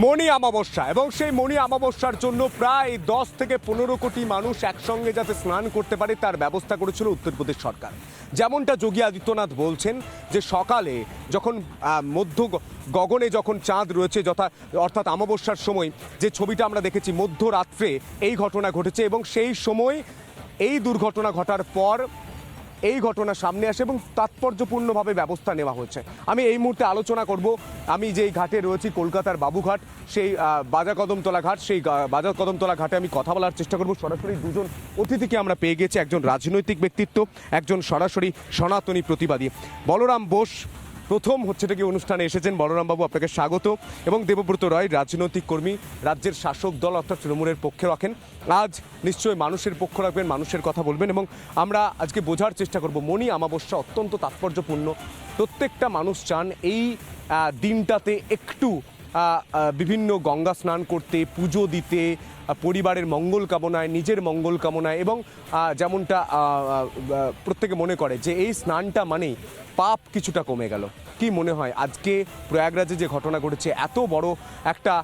মণি অমাবস্যা, এবং সেই মণি অমাবস্যার জন্য প্রায় দশ থেকে পনেরো কোটি মানুষ একসঙ্গে যাতে স্নান করতে পারে, তার ব্যবস্থা করেছিল উত্তরপ্রদেশ সরকার। যেমনটা যোগী আদিত্যনাথ বলছেন যে সকালে যখন মধ্য গগনে যখন চাঁদ রয়েছে যথা, অর্থাৎ অমাবস্যার সময়, যে ছবিটা আমরা দেখেছি, মধ্যরাত্রে এই ঘটনা ঘটেছে, এবং সেই সময় এই দুর্ঘটনা ঘটার পর এই ঘটনা সামনে আসে এবং তাৎপর্যপূর্ণভাবে ব্যবস্থা নেওয়া হচ্ছে। আমি এই মুহূর্তে আলোচনা করব, আমি যেই ঘাটে রয়েছি, কলকাতার বাবুঘাট, সেই বাজার বাজা কদমতলা ঘাট, সেই বাজার কদমতলা ঘাটে আমি কথা বলার চেষ্টা করব। সরাসরি দুজন অতিথিকে আমরা পেয়ে গেছি, একজন রাজনৈতিক ব্যক্তিত্ব, একজন সরাসরি সনাতনী প্রতিবাদী। বলরাম বোস প্রথম হচ্ছে কি অনুষ্ঠানে এসেছেন বলরাম বাবু আপনাকে স্বাগত। এবং দেবব্রত রায়, রাজনৈতিক কর্মী, রাজ্যের শাসক দল অর্থাৎ তৃণমূলের পক্ষে রাখেন। আজ নিশ্চয়ই মানুষের পক্ষ রাখবেন, মানুষের কথা বলবেন এবং আমরা আজকে বোঝার চেষ্টা করব, মণি আমাবস্যা অত্যন্ত তাৎপর্যপূর্ণ। প্রত্যেকটা মানুষ চান এই দিনটাতে একটু বিভিন্ন গঙ্গা স্নান করতে, পুজো দিতে পরিবারের মঙ্গল কামনায়, নিজের মঙ্গল কামনায় এবং যেমনটা প্রত্যেকে মনে করে যে এই স্নানটা মানেই পাপ কিছুটা কমে গেল। কি মনে হয়? আজকে প্রয়াগরাজে যে ঘটনা ঘটেছে, এত বড় একটা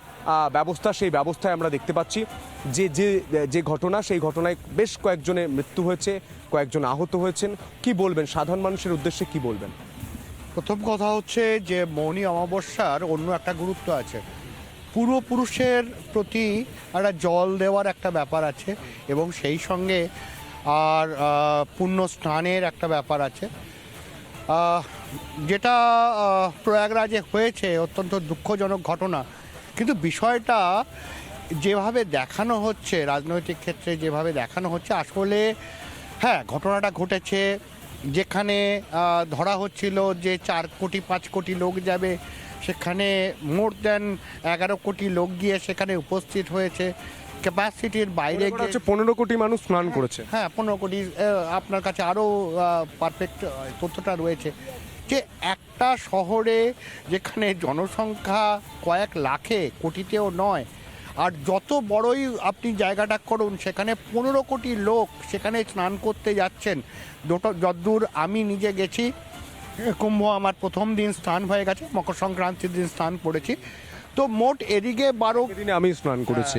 ব্যবস্থা, সেই ব্যবস্থায় আমরা দেখতে পাচ্ছি যে যে যে ঘটনা, সেই ঘটনায় বেশ কয়েকজনের মৃত্যু হয়েছে, কয়েকজন আহত হয়েছেন। কি বলবেন? সাধারণ মানুষের উদ্দেশ্যে কি বলবেন? প্রথম কথা হচ্ছে যে, মৌনী অমাবস্যার অন্য একটা গুরুত্ব আছে। পূর্বপুরুষের প্রতি একটা জল দেওয়ার একটা ব্যাপার আছে এবং সেই সঙ্গে আর পুণ্য স্নানের একটা ব্যাপার আছে। যেটা প্রয়াগরাজে হয়েছে অত্যন্ত দুঃখজনক ঘটনা। কিন্তু বিষয়টা যেভাবে দেখানো হচ্ছে রাজনৈতিক ক্ষেত্রে যেভাবে দেখানো হচ্ছে আসলে হ্যাঁ ঘটনাটা ঘটেছে যেখানে ধরা হচ্ছিল যে চার কোটি পাঁচ কোটি লোক যাবে সেখানে মোর দেন এগারো কোটি লোক গিয়ে সেখানে উপস্থিত হয়েছে। ক্যাপাসিটির বাইরে গিয়ে হচ্ছে পনেরো কোটি মানুষ স্নান করেছে। হ্যাঁ পনেরো কোটি আপনার কাছে আরও পারফেক্ট তথ্যটা রয়েছে। যে একটা শহরে যেখানে জনসংখ্যা কয়েক লাখে, কোটিতেও নয়। আর যত বড়ই আপনি জায়গাটা করুন, সেখানে পনেরো কোটি লোক সেখানে স্নান করতে যাচ্ছেন। দুটো, যদ্দূর আমি নিজে গেছি, কুম্ভ আমার প্রথম দিন স্নান হয়ে গেছে মকর সংক্রান্তির দিন স্নান করেছি। তো মোট এদিকে বারো দিনে আমি স্নান করেছি।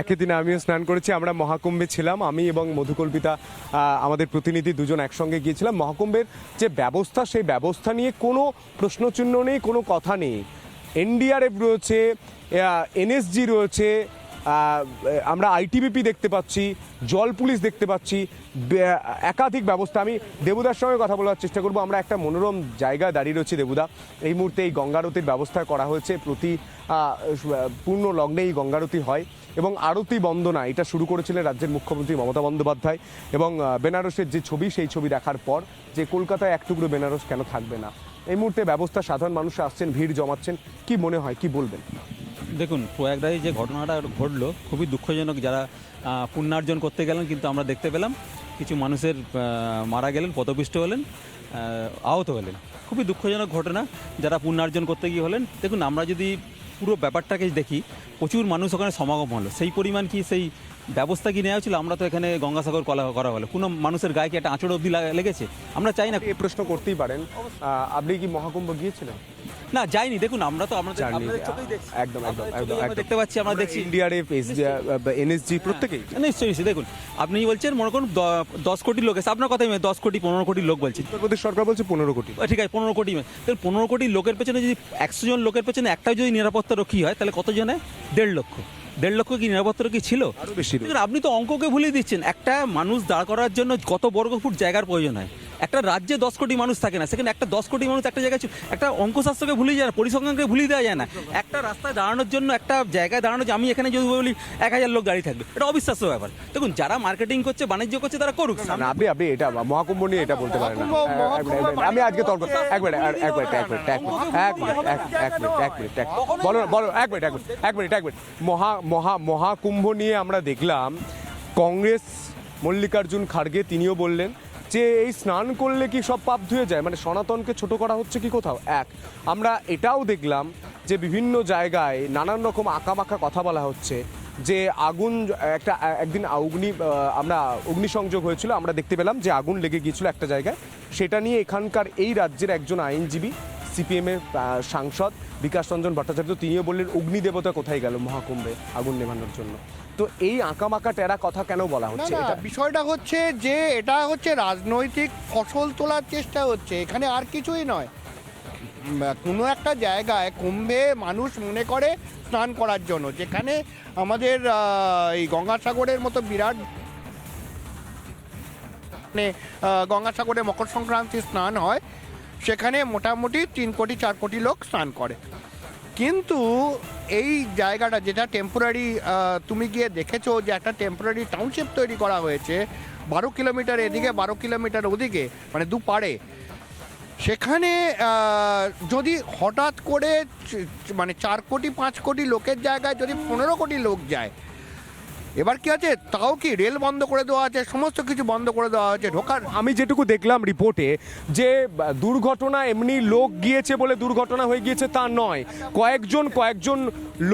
একই দিনে আমিও স্নান করেছি আমরা মহাকুম্ভে ছিলাম। আমি এবং মধুকল্পিতা আমাদের প্রতিনিধি দুজন একসঙ্গে গিয়েছিলাম। মহাকুম্ভের যে ব্যবস্থা সেই ব্যবস্থা নিয়ে কোনো প্রশ্নচিহ্ন নেই কোনো কথা নেই। এনডিআরএফ রয়েছে এনএসজি রয়েছে আমরা আইটিবিপি দেখতে পাচ্ছি, জল পুলিশ দেখতে পাচ্ছি একাধিক ব্যবস্থা। আমি দেবুদার সঙ্গে কথা বলার চেষ্টা করব। আমরা একটা মনোরম জায়গায় দাঁড়িয়ে রয়েছি দেবুদা। এই মুহূর্তে এই গঙ্গারতির ব্যবস্থা করা হয়েছে প্রতি পূর্ণ লগ্নে এই গঙ্গারতি হয় এবং আরতি বন্দনা, এটা শুরু করেছিলেন রাজ্যের মুখ্যমন্ত্রী মমতা বন্দ্যোপাধ্যায় এবং বেনারসের যে ছবি, সেই ছবি দেখার পর যে কলকাতায় এক টুকরো বেনারস কেন থাকবে না? এই মুহূর্তে ব্যবস্থা, সাধারণ মানুষ আসছেন, ভিড় জমাচ্ছেন। কি মনে হয়, কি বলবেন? দেখুন, প্রয়াগরাজে যে ঘটনাটা ঘটলো, খুবই দুঃখজনক যারা পুণ্যার্জন করতে গেলেন, কিন্তু আমরা দেখতে পেলাম, কিছু মানুষের মারা গেলেন, পদপিষ্ট হলেন আহত হলেন। খুবই দুঃখজনক ঘটনা, যারা পুণ্যার্জন করতে গিয়ে হলেন। দেখুন, আমরা যদি পুরো ব্যাপারটাকে দেখি, প্রচুর মানুষ ওখানে সমাগম হলো। সেই পরিমাণ কি, সেই ব্যবস্থা কি নেওয়া ছিল আমরা তো এখানে গঙ্গাসাগর কলা, করা হলো। কোনো মানুষের গায়ে কি একটা আঁচড় অবধি লেগেছে? আমরা চাই না এই প্রশ্ন করতেই পারেন। আপনি কি মহাকুম্ভ গিয়েছিলেন? না যাইনি দেখুন আমরা তো আমাদের জানি, একদম, একদম, একদম, আমরা। দেখতে পাচ্ছি আমরা দেখছি। এনডিআরএফ এনএসজি প্রত্যেকেই। নিশ্চয়ই নিশ্চয়ই দেখুন আপনি বলছেন মনে করুন দশ কোটি লোক এসে আপনার কথাই দশ কোটি পনেরো কোটি লোক বলছি উত্তরপ্রদেশ সরকার বলছে পনেরো কোটি। ঠিক আছে পনেরো কোটি তাহলে পনেরো কোটি লোকের পেছনে যদি একশো জন লোকের পেছনে একটাও যদি নিরাপত্তা রক্ষী হয় তাহলে কতজনে? দেড় লক্ষ। দেড় লক্ষ কি নিরাপত্তা রক্ষী ছিল? আপনি তো অঙ্ককে ভুলিয়ে দিচ্ছেন। একটা মানুষ দাঁড় করার জন্য কত বর্গ ফুট জায়গার প্রয়োজন হয়? একটা রাজ্যে দশ কোটি মানুষ থাকে না সেখানে একটা দশ কোটি মানুষ একটা জায়গায়। একটা অঙ্কশাস্ত্রকে ভুলিয়ে যায় না পরিসংখ্যানকে ভুলিয়ে দেওয়া যায় না একটা রাস্তায় দাঁড়ানোর জন্য একটা জায়গায় দাঁড়ানো যে আমি এখানে যদি বলি এক হাজার লোক গাড়ি থাকবে এটা অবিশ্বাস্য ব্যাপার দেখুন যারা মার্কেটিং করছে বাণিজ্য করছে তারা করুক না আপনি আপনি এটা মহাকুম্ভ নিয়ে এটা বলতে পারেন না আমি আজকে তর্ক এক মিনিট এক এক মিনিট এক মিনিট এক মিনিট এক মিনিট এক এক মিনিট এক মিনিট বলো বলো এক মিনিট এক মিনিট এক মিনিট এক মিনিট মহা মহা মহাকুম্ভ নিয়ে আমরা দেখলাম কংগ্রেস মল্লিকার্জুন খাড়গে তিনিও বললেন যে এই স্নান করলে কি সব পাপ ধুয়ে যায়? মানে সনাতনকে ছোট করা হচ্ছে কি কোথাও? এক, আমরা এটাও দেখলাম যে বিভিন্ন জায়গায় নানান রকম আঁকাবাঁকা কথা বলা হচ্ছে যে আগুন একটা, একদিন অগ্নি আমরা অগ্নিসংযোগ হয়েছিল, আমরা দেখতে পেলাম যে আগুন লেগে গিয়েছিল একটা জায়গায়। সেটা নিয়ে এখানকার এই রাজ্যের একজন আইনজীবী সিপিএমের সাংসদ বিকাশ রঞ্জন ভট্টাচার্য তিনিও বললেন অগ্নি দেবতা কোথায় গেল মহাকুম্ভে আগুন নেভানোর জন্য? তো এই আঁকামাকা টেরা কথা কেন বলা হচ্ছে? এটা বিষয়টা হচ্ছে যে এটা হচ্ছে রাজনৈতিক ফসল তোলার চেষ্টা হচ্ছে এখানে আর কিছুই নয়। কোনো একটা জায়গায় কুম্ভে মানুষ মনে করে স্নান করার জন্য যেখানে আমাদের এই গঙ্গাসাগরের মতো বিরাট মানে গঙ্গাসাগরে মকর সংক্রান্তি স্নান হয় সেখানে মোটামুটি তিন কোটি, চার কোটি লোক স্নান করে। কিন্তু এই জায়গাটা যেটা টেম্পোরারি তুমি গিয়ে দেখেছ যে একটা টেম্পোরারি টাউনশিপ তৈরি করা হয়েছে, বারো কিলোমিটার এদিকে, বারো কিলোমিটার ওদিকে মানে দুপাড়ে। সেখানে যদি হঠাৎ করে মানে চার কোটি, পাঁচ কোটি লোকের জায়গায় যদি পনেরো কোটি লোক যায় এবার কি আছে? তাও কি রেল বন্ধ করে দেওয়া আছে? সমস্ত কিছু বন্ধ করে দেওয়া হয়েছে ঢোকার। আমি যেটুকু দেখলাম রিপোর্টে, যে দুর্ঘটনা এমনি লোক গিয়েছে বলে দুর্ঘটনা হয়ে গিয়েছে তা নয়। কয়েকজন কয়েকজন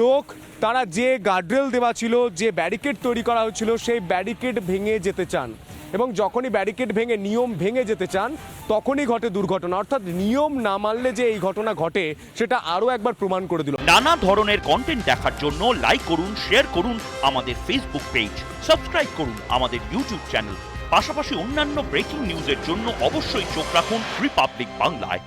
লোক তারা যে গার্ডরেল দেওয়া ছিল, যে ব্যারিকেড তৈরি করা হয়েছিল, সেই ব্যারিকেড ভেঙে যেতে চান। এবং যখনই ব্যারিকেড ভেঙে, নিয়ম ভেঙে যেতে চান, তখনই ঘটে দুর্ঘটনা। অর্থাৎ নিয়ম না মানলে যে এই ঘটনা ঘটে, সেটা আরও একবার প্রমাণ করে দিল। নানা ধরনের কন্টেন্ট দেখার জন্য লাইক করুন শেয়ার করুন আমাদের ফেসবুক পেজ সাবস্ক্রাইব করুন আমাদের ইউটিউব চ্যানেল পাশাপাশি অন্যান্য ব্রেকিং নিউজের জন্য অবশ্যই চোখ রাখুন রিপাবলিক বাংলায়